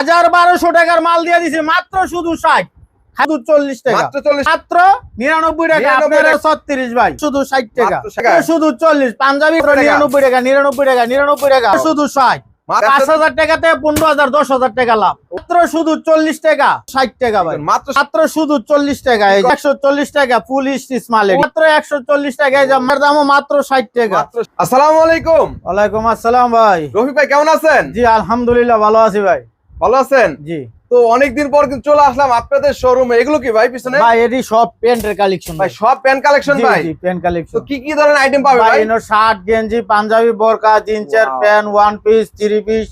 হাজার বারোশো টাকার মাল দিয়ে দিছি মাত্র শুধু ষাট। শুধু চল্লিশ টাকা। মাত্র নিরানব্বই টাকা 99 আপনার টাকা। ছত্রিশ ভাই। শুধু ষাট টাকা। মাত্র 60 টাকা। শুধু চল্লিশ। পাঞ্জাবি টাকা। নিরানব্বই টাকা নিরানব্বই টাকা নিরানব্বই টাকা। শুধু ষাট। পাঁচ হাজার টাকাতে পনেরো হাজার দশ হাজার টাকা লাভ। মাত্র শুধু চল্লিশ টাকা ষাট টাকা ভাই। মাত্র মাত্র শুধু চল্লিশ টাকা একশো চল্লিশ টাকা মাত্র একশো চল্লিশ দামও মাত্র ষাট টাকা। আসসালামু আলাইকুম। ওয়ালাইকুম আসসালাম ভাই। রফিক ভাই কেমন আছেন? জি আলহামদুলিল্লাহ ভালো আছি ভাই। ভালো আছেন? জি। তো অনেকদিন পর কিন্তু চলে আসলাম আপনাদের শোরুমে এগুলো কি ভাই পিছনে? ভাই এটি সব প্যান্টের কালেকশন ভাই সব প্যান্ট কালেকশন ভাই? জি প্যান্ট কালেকশন তো কি কি ধরনের আইটেম পাবে ভাই এর এনো শার্ট গেঞ্জি পাঞ্জাবি বোরকা জিন্সের. Pant one piece three piece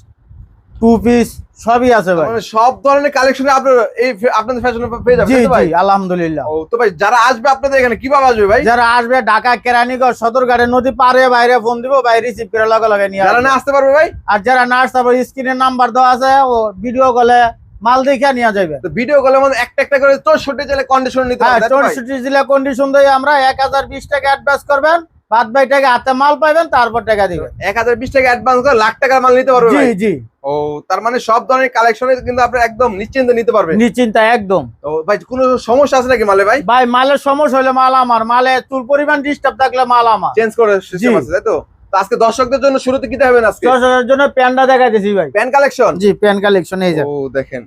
two piece সবই আছে ভাই। মানে সব ধরনের কালেকশন আপনার এই আপনাদের ফ্যাশন পেয়ে যাবেন জি ভাই? আলহামদুলিল্লাহ। ও তো ভাই যারা আসবে আপনাদের এখানে কীভাবে আসবে ভাই? যারা আসবে ঢাকা কেরানীগঞ্জ সদরঘাটের নদী পারে বাইরে ফোন দিব ভাই রিসিভ করে লগে লগে নিয়ে যারা না আসতে পারবে ভাই? আর যারা নার্স তারপর স্ক্রিনের নাম্বার দেওয়া আছে ও ভিডিও কলে মাল দেখে নিয়ে যাবে তো ভিডিও কলের মধ্যে একটা একটা করে চৌষট্টি জেলে কন্ডিশন নিতে হ্যাঁ হবে চৌষট্টি জেলা কন্ডিশন দিয়ে আমরা এক হাজার বিশ টাকা অ্যাডভান্স করবেন। বাদ বাই টাকা হাতে মাল পাবেন তারপর টাকা দিবেন। এক হাজার বিশ টাকা অ্যাডভান্স করে লাখ টাকার মাল নিতে পারবে জি জি। ও তার মানে সব ধরনের কালেকশনে কিন্তু আপনি একদম নিশ্চিন্তে নিতে পারবেন। নিশ্চিন্তা একদম। তো ভাই কোনো সমস্যা আছে নাকি মালে ভাই? ভাই মালের সমস্যা হলে মাল আমার। মালে চুল পরিমাণ ডিস্টার্ব থাকলে মাল আমার। চেঞ্জ করে সিস্টেম আছে তাই তো? আজকে দর্শকদের জন্য শুরুতে কি দেবেন আজকে? হাজারের জন্য প্যান্টটা দেখাইতেছি ভাই। প্যান কালেকশন জি প্যান কালেকশন এই যে। ও দেখেন।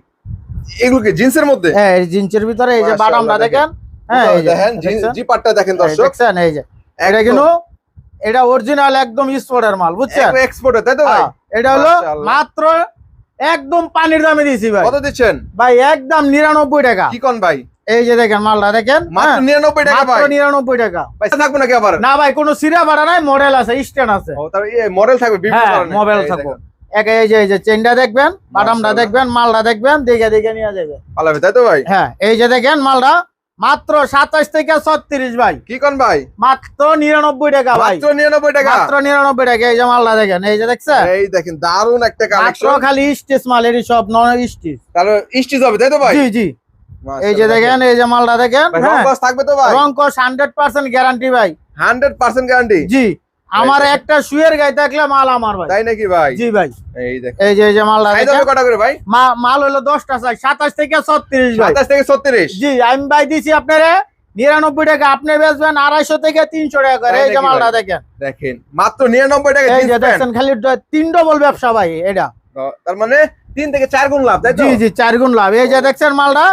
এগুলো কি জিন্সের মধ্যে? হ্যাঁ এই জিন্সের ভিতরে এই যে বাটামটা দেখেন। হ্যাঁ দেখেন জি পাটটা দেখেন দর্শক। দেখছেন এই যে। এটা কিন্তু এটা অরিজিনাল একদম মাল বুঝছেন? একদম এক্সপোর্ট তাই তো ভাই? হ্যাঁ, এটা হলো মাত্র একদম পানির দামে দিয়েছি ভাই। কত দিচ্ছেন? ভাই একদম নিরানব্বই টাকা। কি কোন ভাই? এই যে দেখেন মালটা দেখেন মাত্র হ্যাঁ, নিরানব্বই টাকা মাত্র ভাই। নিরানব্বই টাকা। থাকব নাকি আবার? না ভাই কোনো সিরা ভাড়া নাই মডেল আছে স্ট্যান্ড আছে। মডেল থাকবে বিভিন্ন হ্যাঁ থাকব। এক এই যে এই যে চেনটা দেখবেন বাটামটা দেখবেন মালটা দেখবেন দেখে দেখে নিয়ে যাবে। তাই তো ভাই? হ্যাঁ এই যে দেখেন মালটা মাত্র সাতাশ থেকে ছত্রিশ ভাই। কি কোন ভাই? মাত্র নিরানব্বই টাকা ভাই। মাত্র নিরানব্বই টাকা? মাত্র নিরানব্বই টাকা এই যে মালটা দেখেন এই যে দেখছেন? এই দেখেন দারুণ একটা মাত্র খালি স্টিচ মাল সব নন স্টিচ। তাহলে স্টিচ হবে তাই তো ভাই? জি জি। এই যে দেখেন। এই যে মালটা দেখেন হ্যাঁ রং কস থাকবে তো ভাই? রং কস হান্ড্রেড পার্সেন্ট গ্যারান্টি ভাই। হান্ড্রেড পার্সেন্ট গ্যারান্টি জি। আমার একটা শুয়ের গায়ে থাকলে মাল আমার ভাই। তাই নাকি ভাই? জি ভাই। এই দেখেন। এই যে এই যে মালটা সাইজ কটা করে ভাই? মাল হলো দশটা চাই সাতাশ থেকে ছত্রিশ সাতাশ থেকে ছত্রিশ? জি আমি ভাই দিছি আপনারে নিরানব্বই টাকা আপনি বেচবেন আড়াইশো থেকে তিনশো টাকা করে। এই যে মালটা? দেখেন। দেখেন মাত্র নিরানব্বই টাকা এই যে দেখছেন খালি তিন ডবল ব্যবসা ভাই এটা। তার মানে তিন থেকে চার গুণ লাভ তাই তো? জি জি চার গুণ লাভ। এই যে দেখছেন মালটা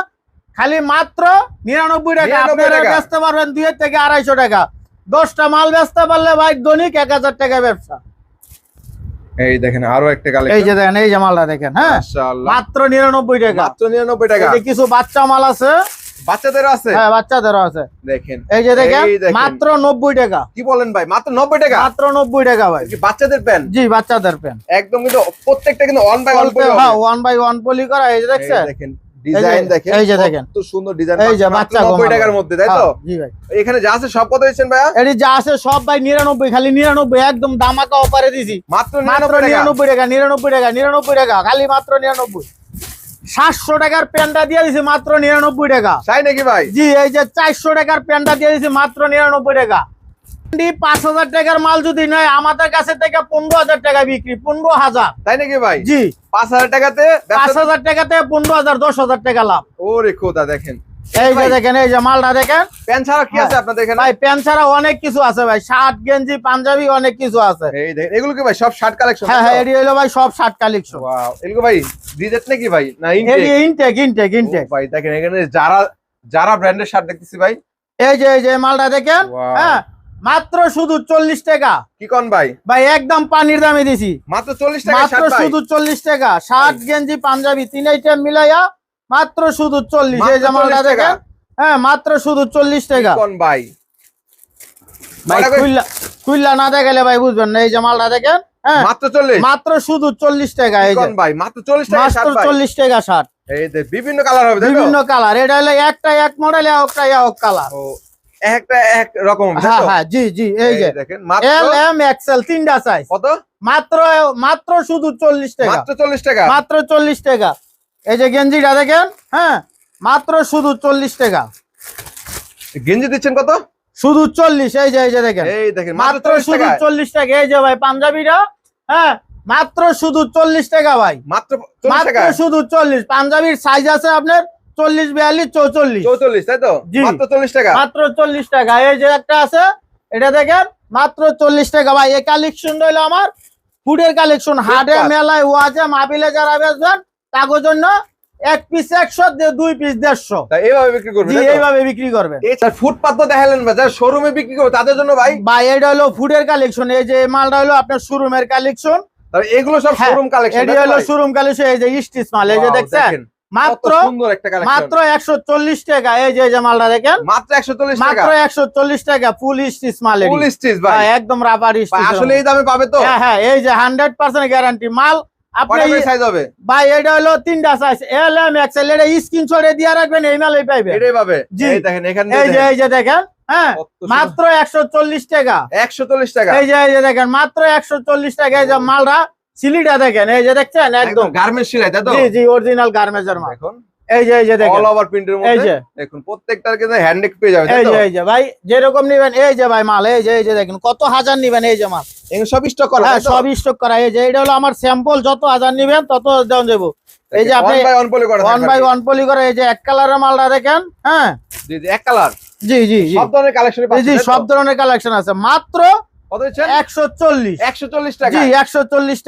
খালি মাত্র নিরানব্বই টাকা। 99 আপনারা বেচতে পারবেন দুই থেকে আড়াইশো টাকা। দশটা মাল বেচতে পারলে ভাই দৈনিক এক হাজার টাকা ব্যবসা। এই দেখেন আরও একটা এই যে দেখেন এই যে মালটা দেখেন হ্যাঁ? মাত্র নিরানব্বই টাকা। মাত্র নিরানব্বই টাকা। এই কিছু বাচ্চা মাল আছে। বাচ্চাদের আছে? হ্যাঁ আছে। দেখেন। এই যে দেখেন মাত্র নব্বই টাকা। কি বলেন ভাই মাত্র নব্বই টাকা? মাত্র নব্বই টাকা ভাই। বাচ্চাদের প্যান্ট জি বাচ্চাদের একদম কিন্তু প্রত্যেকটা কিন্তু বাই হ্যাঁ ওয়ান বাই ওয়ান পলি করা এই যে দেখেন। ডিজাইন দেখেন এই যে দেখেন। কত সুন্দর ডিজাইন এই যে বাচ্চা নব্বই গোমাল টাকার মধ্যে তাই তো? হ্যাঁ, জি ভাই। এখানে যা আছে সব কত দিচ্ছেন ভাইয়া? এটি যা আছে সব ভাই নিরানব্বই খালি নিরানব্বই একদম দামাকা অপারে দিছি। মাত্র মাত্র নিরানব্বই টাকা। নিরানব্বই টাকা নিরানব্বই টাকা নিরানব্বই টাকা খালি মাত্র নিরানব্বই। সাতশো টাকার প্যান্টটা দিয়ে দিছি মাত্র নিরানব্বই টাকা। তাই নাকি ভাই? জি এই যে চারশো টাকার প্যান্টটা দিয়ে দিছি মাত্র নিরানব্বই টাকা। পাঁচ হাজার টাকার মাল যদি নেয় আমাদের কাছে থেকে পনেরো হাজার টাকা বিক্রি পনেরো হাজার। তাই নাকি ভাই? জি। পাঁচ হাজার টাকাতে পাঁচ হাজার টাকাতে পনেরো হাজার দশ হাজার টাকা লাভ। ওরে খোদা দেখেন। এই যে। দেখেন এই যে মালটা দেখেন। প্যান্ট ছাড়া কি আছে হ্যাঁ। আপনাদের এখানে? ভাই প্যান্ট ছাড়া অনেক কিছু আছে ভাই। শার্ট গেঞ্জি পাঞ্জাবি অনেক কিছু আছে। এই দেখেন এগুলো কি ভাই সব শার্ট কালেকশন হ্যাঁ হ্যাঁ এটি হলো ভাই সব শার্ট কালেকশন ওয়াও এগুলো ভাই রিজেক্ট নাকি ভাই? না ইনটেক ইনটেক ইনটেক ইনটেক ভাই দেখেন এখানে যারা যারা ব্র্যান্ডের শার্ট দেখতেছি ভাই। এই যে এই যে মালটা দেখেন। হ্যাঁ মাত্র শুধু চল্লিশ টাকা। কি কোন ভাই? ভাই একদম পানির দামে দিছি। মাত্র চল্লিশ টাকা মাত্র শুধু চল্লিশ টাকা। শার্ট গেঞ্জি পাঞ্জাবি তিন আইটেম মিলাইয়া মাত্র শুধু চল্লিশ। এই যে মাত্র মালটা 40 টাকা। দেখেন হ্যাঁ মাত্র শুধু চল্লিশ টাকা। কোন ভাই? ভাই খুললা খুললা না দেখালে ভাই বুঝবেন না। এই যে মালটা দেখেন হ্যাঁ মাত্র চল্লিশ? মাত্র শুধু চল্লিশ টাকা এই ভাই? মাত্র চল্লিশ টাকা মাত্র শার্ট চল্লিশ টাকা শার্ট এই বিভিন্ন কালার হবে বিভিন্ন কালার। এটা হলো একটা এক মডেল একটা এক কালার। একটা এক রকম হ্যাঁ হ্যাঁ জি জি এই যে দেখেন এল এম এক্সেল তিনটা সাইজ কত? মাত্র মাত্র শুধু চল্লিশ টাকা। মাত্র চল্লিশ টাকা? মাত্র চল্লিশ টাকা। এই যে গেঞ্জিটা দেখেন হ্যাঁ মাত্র শুধু চল্লিশ টাকা। গেঞ্জি দিচ্ছেন কত? শুধু চল্লিশ এই যে এই যে দেখেন। এই দেখেন মাত্র শুধু চল্লিশ টাকা এই যে ভাই পাঞ্জাবিটা হ্যাঁ মাত্র শুধু চল্লিশ টাকা ভাই। মাত্র মাত্র শুধু চল্লিশ পাঞ্জাবির সাইজ আছে আপনার চল্লিশ বিয়াল্লিশ চৌচল্লিশ। চৌচল্লিশ তাই তো। মাত্র চল্লিশ টাকা? মাত্র চল্লিশ টাকা। এই যে একটা আছে এটা দেখেন মাত্র চল্লিশ টাকা। ভাই এই কালেকশন রইল আমার ফুডের কালেকশন হাটে। মেলায় ওয়াজে মাহফিলে যারা বেচবেন তাদের জন্য এক পিস একশো দুই পিস দেড়শো। এইভাবে বিক্রি করবে? এইভাবে বিক্রি করবেন এছাড়া ফুটপাত তো দেখালেন যারা শোরুমে বিক্রি করবে তাদের জন্য ভাই? ভাই এটা হলো ফুডের কালেকশন এই যে মালটা হলো আপনার শোরুমের কালেকশন এগুলো সব শোরুম কালেকশন এটি হলো শোরুম কালেকশন এই যে স্টিচ মাল এই যে দেখছেন? মাত্র সুন্দর একটা কালেকশন মাত্র একশো চল্লিশ টাকা। এই যে এই যে মালটা দেখেন। মাত্র একশো চল্লিশ টাকা। মাত্র একশো চল্লিশ টাকা ফুল স্টিচ মাল ফুল স্টিচ ভাই। হ্যাঁ, একদম রাবার স্টিচ আসলে এই দামে পাবে তো? হ্যাঁ হ্যাঁ এই যে হান্ড্রেড পার্সেন্ট গ্যারান্টি মাল। আপনি সাইজ হবে? ভাই এটা হলো তিনটা সাইজ এল এম এক্সেল এটা স্ক্রিনশটে দিয়ে রাখবেন এই মালই পাইবে এটাই পাবে। এই দেখেন এখানে এই যে এই যে দেখেন হ্যাঁ মাত্র একশো চল্লিশ টাকা। একশো চল্লিশ টাকা। এই যে এই যে দেখেন মাত্র একশো চল্লিশ টাকা এই যে মালটা। সিলিটা দেখেন এই যে দেখছেন? একদম গার্মেন্টস সেলাই তাই তো? জি জি অরিজিনাল গার্মেন্টস মাল। দেখুন। এই যে এই যে দেখেন। অল ওভার প্রিন্টের মধ্যে। এই যে। দেখুন প্রত্যেকটার কিন্তু হ্যান্ডেক পেয়ে যাবে তাই এই যে এই যে ভাই যেরকম নিবেন এই যে ভাই মাল এই যে এই যে দেখেন কত হাজার নিবেন এই যে মাল। এগুলো সব স্টক করা হ্যাঁ সব স্টক করা। এই যে এটা হলো আমার স্যাম্পল যত হাজার নিবেন তত দেওয়া যাব এই যে আপনি One by one পলি করা ওয়ান বাই ওয়ান পলি করে এই যে এক কালারের মালটা দেখেন হ্যাঁ? জি জি এক কালার জি জি সব ধরনের কালেকশন এই জি সব ধরনের কালেকশন আছে। মাত্র কত দিচ্ছেন? টাকা। জি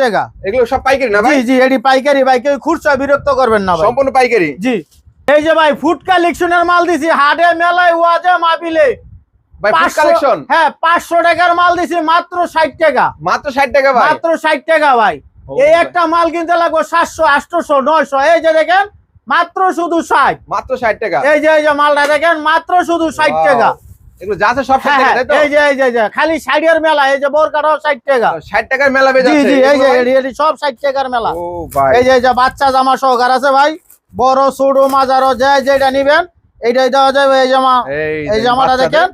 টাকা। এগুলো সব পাইকারি না ভাই? জি জি এটি পাইকারি। ভাই কেউ খুচরা বিরক্ত করবেন না ভাই। সম্পূর্ণ পাইকারি? জি। এই যে ভাই ফুড কালেকশনের মাল দিছি হাটে মেলায় ওয়াজে মাপিলে ভাই ফুড 500 কালেকশন হ্যাঁ পাঁচশো টাকার মাল দিছি মাত্র ষাট টাকা। মাত্র ষাট টাকা ভাই? মাত্র ষাট টাকা ভাই। এই একটা মাল কিনতে লাগবে সাতশো আটশোশো নয়শো। এই যে দেখেন মাত্র শুধু ষাট। মাত্র ষাট টাকা। এই যে এই যে মালটা দেখেন মাত্র শুধু ষাট টাকা। এগুলো যা আছে সব ষাট টাকা তাই তো? এই যে এই যে খালি ষাটের মেলা এই যে বোরকাটাও ষাট টাকা। ষাট টাকার মেলা জি এই যে এটি- এটি সব ষাট টাকার মেলা। ও ভাই। এই যে এই যে বাচ্চা জামা সহকার আছে ভাই। বড় ছোট মাজারও যে যেটা নিবেন এইটাই দেওয়া যাবে এই জামা। এই জামাটা দেখেন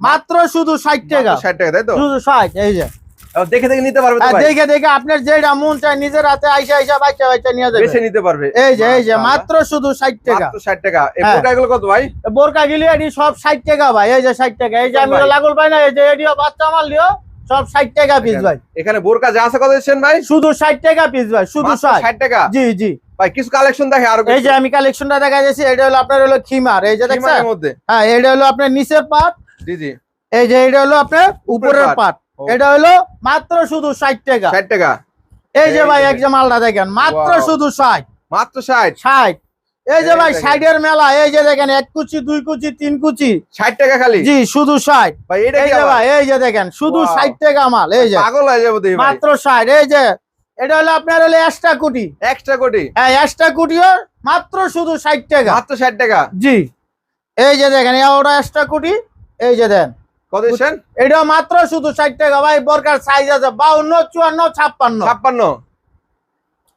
মাত্র শুধু ষাট টাকা। মাত্র ষাট টাকা তাই তো? শুধু ষাট এই যে। দেখে দেখে নিতে পারবে দেখে দেখে আপনার যেটা মন চায় নিজের হাতে আইসা আইসা বাচ্চা বাচ্চা নিয়ে যাবে। বেছে নিতে পারবে। এই যে এই যে মাত্র শুধু ষাট টাকা। মাত্র ষাট টাকা। এই হ্যাঁ। এগুলো কত ভাই? বোরকা গিলি এটি সব ষাট টাকা ভাই এই যে ষাট টাকা। এই যে আমি। লাগুল পাই না এই যে এটিও বাচ্চা মাল লিও সব ষাট টাকা পিস ভাই। এখানে বোরকা যা আছে কত দিচ্ছেন ভাই? শুধু ষাট টাকা পিস ভাই শুধু মাত্র ষাট। ষাট টাকা? জি জি। ভাই কিছু কালেকশন দেখে আর এই যে আমি কালেকশনটা দেখা যাচ্ছে এটা হলো আপনার হলো খিমার। এই যে দেখছেন? হ্যাঁ এটা হলো আপনার নিচের পাট জি জি। এই যে এটা হলো আপনার উপরের পাট। এটা হলো মাত্র শুধু ষাট টাকা। ষাট টাকা। এই যে ভাই এক যে মালটা দেখেন মাত্র শুধু ষাট। মাত্র ষাট? ষাট। এই যে ভাই। ষাটের মেলা এই যে দেখেন এক কুচি দুই কুচি তিন কুচি। ষাট টাকা খালি? জি শুধু ষাট। ভাই এই যে ভাই এই যে দেখেন শুধু ষাট টাকা মাল এই যে। পাগল হয়ে যাব মাত্র ষাট এই যে। এটা হলো আপনার হলো এক্সট্রা কুটি। এক্সট্রা কোটি? হ্যাঁ এক্সট্রা কুটিও মাত্র শুধু ষাট টাকা। মাত্র ষাট টাকা? জি। এই যে দেখেন ওটা এক্সট্রা কুটি এই যে দেন। কত দিচ্ছেন? এটা মাত্র শুধু ষাট টাকা ভাই বরকার সাইজ আছে বাউন্ন চুয়ান্ন ছাপ্পান্ন। ছাপ্পান্ন?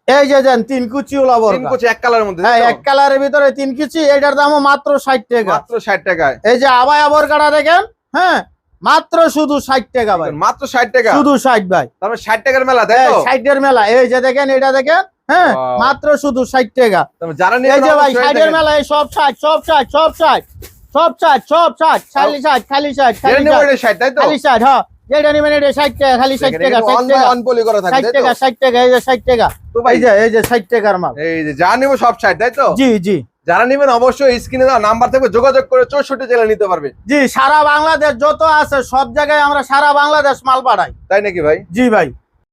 এই যে দেন তিন কুচি ওলা তিন কুচি এক কালারের মধ্যে হ্যাঁ এক কালারের ভিতরে তিন কুচি এটার দামও মাত্র ষাট টাকা। মাত্র ষাট টাকায়। এই যে বরকাটা দেখেন হ্যাঁ মাত্র শুধু ষাট টাকা ভাই। মাত্র ষাট টাকা। শুধু ষাট ভাই। তারপর ষাট টাকার মেলা তাই ষাটের মেলা। এই যে দেখেন এটা দেখেন হ্যাঁ মাত্র শুধু ষাট টাকা। যারা এই যে ভাই ষাটের মেলা সব ষাট সব ষাট সব ষাট। সব ষাট সব ষাট খালি ষাট খালি ষাট খালি ষাট ষাট তাই তো? খালি ষাট হ্যাঁ যেটা নেবেন এটা ষাট টাকা খালি ষাট টাকা ষাট টাকা। থাকে ষাট টাকা তো? ষাট টাকা এই যে ষাট টাকা। এই যে এই যে ষাট টাকার মাল। এই যে যা নিবো সব ষাট তাই তো? জি জি। যারা নিবেন অবশ্যই স্ক্রিনে দেওয়া নাম্বার থেকে যোগাযোগ করে চৌষট্টি জেলা নিতে পারবে। জি সারা বাংলাদেশ যত আছে সব জায়গায় আমরা সারা বাংলাদেশ মাল পাঠাই। তাই নাকি ভাই? জি ভাই।